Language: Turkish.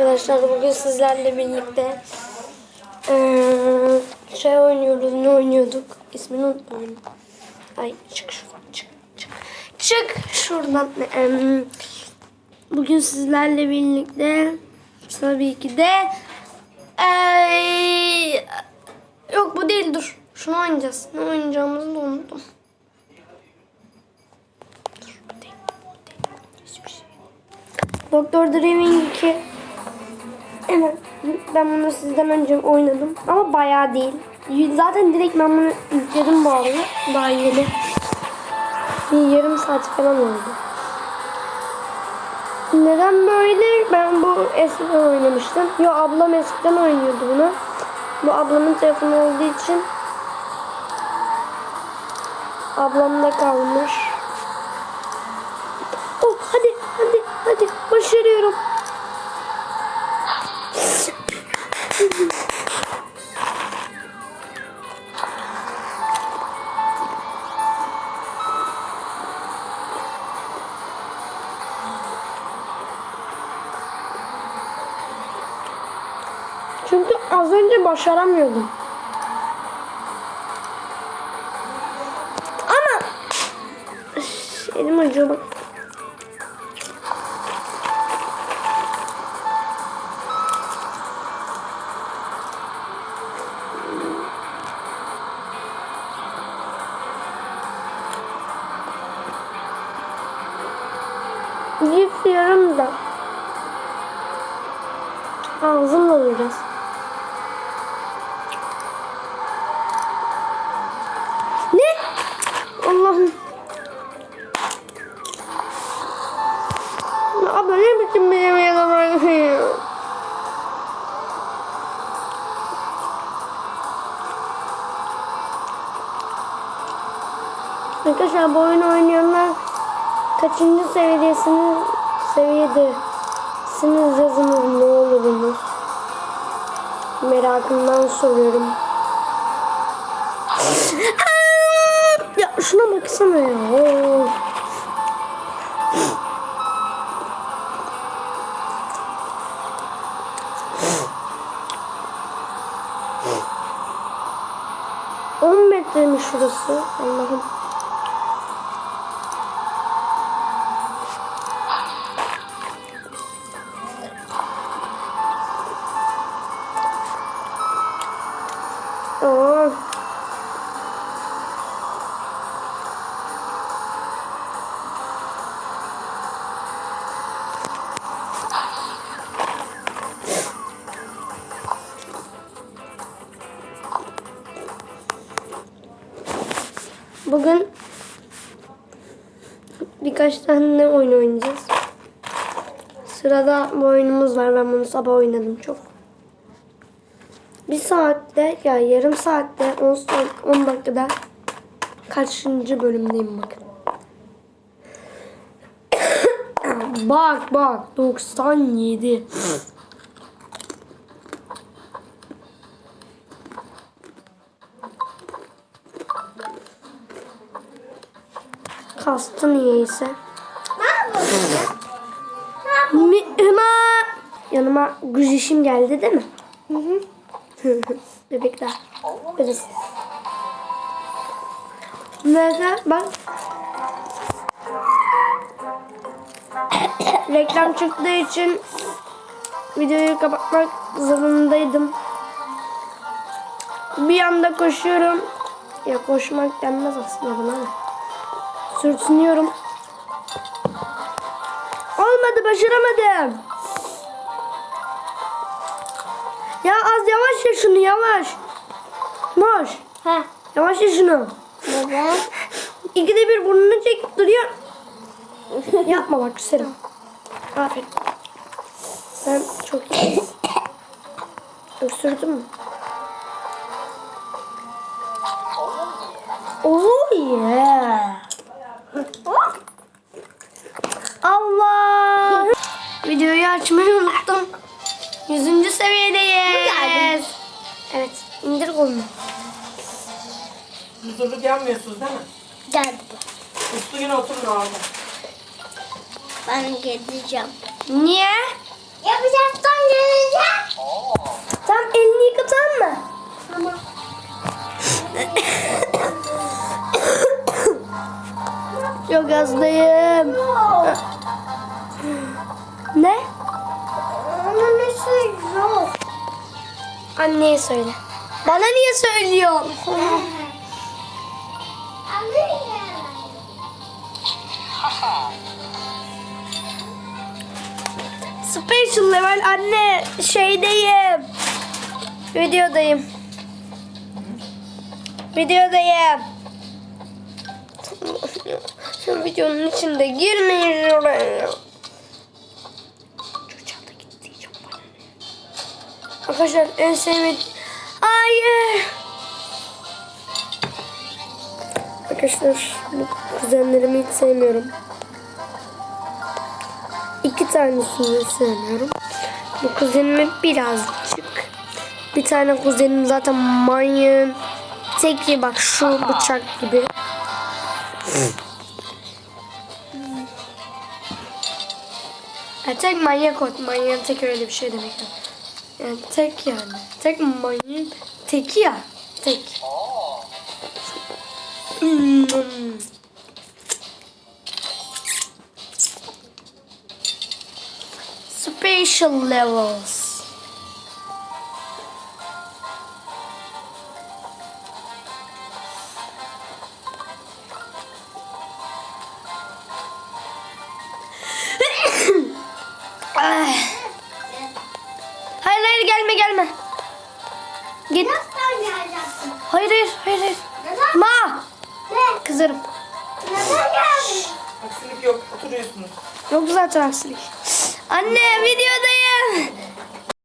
arkadaşlar. Bugün sizlerle birlikte eee, şey oynuyoruz. Ne oynuyorduk? İsmini unuttum. Ay çık çık çık. Çık şuradan. Em, Bugün sizlerle birlikte tabii ki de eee, yok bu değil dur. Şunu oynayacağız. Ne oynayacağımızı da unuttum. Şey. Doktor Driving 2. Evet. Ben bunu sizden önce oynadım. Ama bayağı değil. Zaten direkt ben bunu yükledim bu arada. Daha yeni. Bir yarım saat falan oldu. Neden böyle? Ben bu eskiden oynamıştım. Yo ablam eskiden oynuyordu bunu. Bu ablamın telefonu olduğu için ablamda kalmış. Oh hadi hadi hadi başarıyorum. Çünkü az önce başaramıyordum. Ama elim acıyor bak. Yıkıyorum da. Ağzımla alacağız. Arkadaşlar bu oyunu oynayanlar kaçıncı seviyesiniz seviyedesiniz yazınız ne olurunuz. Merakımdan soruyorum. ya şuna baksana ya. On metre mi şurası? Allah'ım. Bugün birkaç tane oyun oynayacağız. Sırada bu oyunumuz var. Ben bunu sabah oynadım çok. Bir saatte ya yarım saatte 10, saat- 10 dakikada kaçıncı bölümdeyim bakın. bak bak 97. Kastı niyeyse. Mi, Hüma. Yanıma güzişim geldi değil mi? Hı hı. Bebekler. Bebek. Neyse bak. Reklam çıktığı için videoyu kapatmak zorundaydım. Bir anda koşuyorum. Ya koşmak denmez aslında buna. Sürtünüyorum. Olmadı başaramadım. Ya az yavaş ya şunu yavaş. Moş. Ha. Yavaş ya şunu. Neden? İkide bir burnunu çekip duruyor. Yapma bak Serap. Aferin. Sen çok iyi. Öksürdün mü? Oh yeah. Videoyu açmayı unuttum. Yüzüncü seviyedeyiz. Evet. indir kolunu. Huzurlu gelmiyorsunuz değil mi? Geldi bu. Uslu yine oturun orada. Ben geleceğim. Niye? Yapacaktan geleceğim. Sen elini yıkatan mı? Tamam. Çok hastayım. Ne? Annesi yok. Anneye söyle. Bana niye söylüyorsun? Special level anne şeydeyim. Videodayım. Videodayım. Şu videonun içinde girmeyin oraya. Arkadaşlar en sevmediğim... Hayır. Arkadaşlar bu kuzenlerimi hiç sevmiyorum. İki tanesini sevmiyorum. Bu kuzenimi birazcık. Bir tane kuzenim zaten manyağın teki bak şu bıçak gibi. Tek manyak ot. Manyağın tek öyle bir şey demek. Yani, yani tek yani. Tek manyağın teki ya. Tek. Hmm. Spatial levels. Git. Nasıl oynayacaksın? Hayır hayır hayır. hayır. Neden? Ma. Ne? Kızarım. Neden geldin? Aksilik yok. Oturuyorsunuz. Yok zaten aksilik. Anne videoda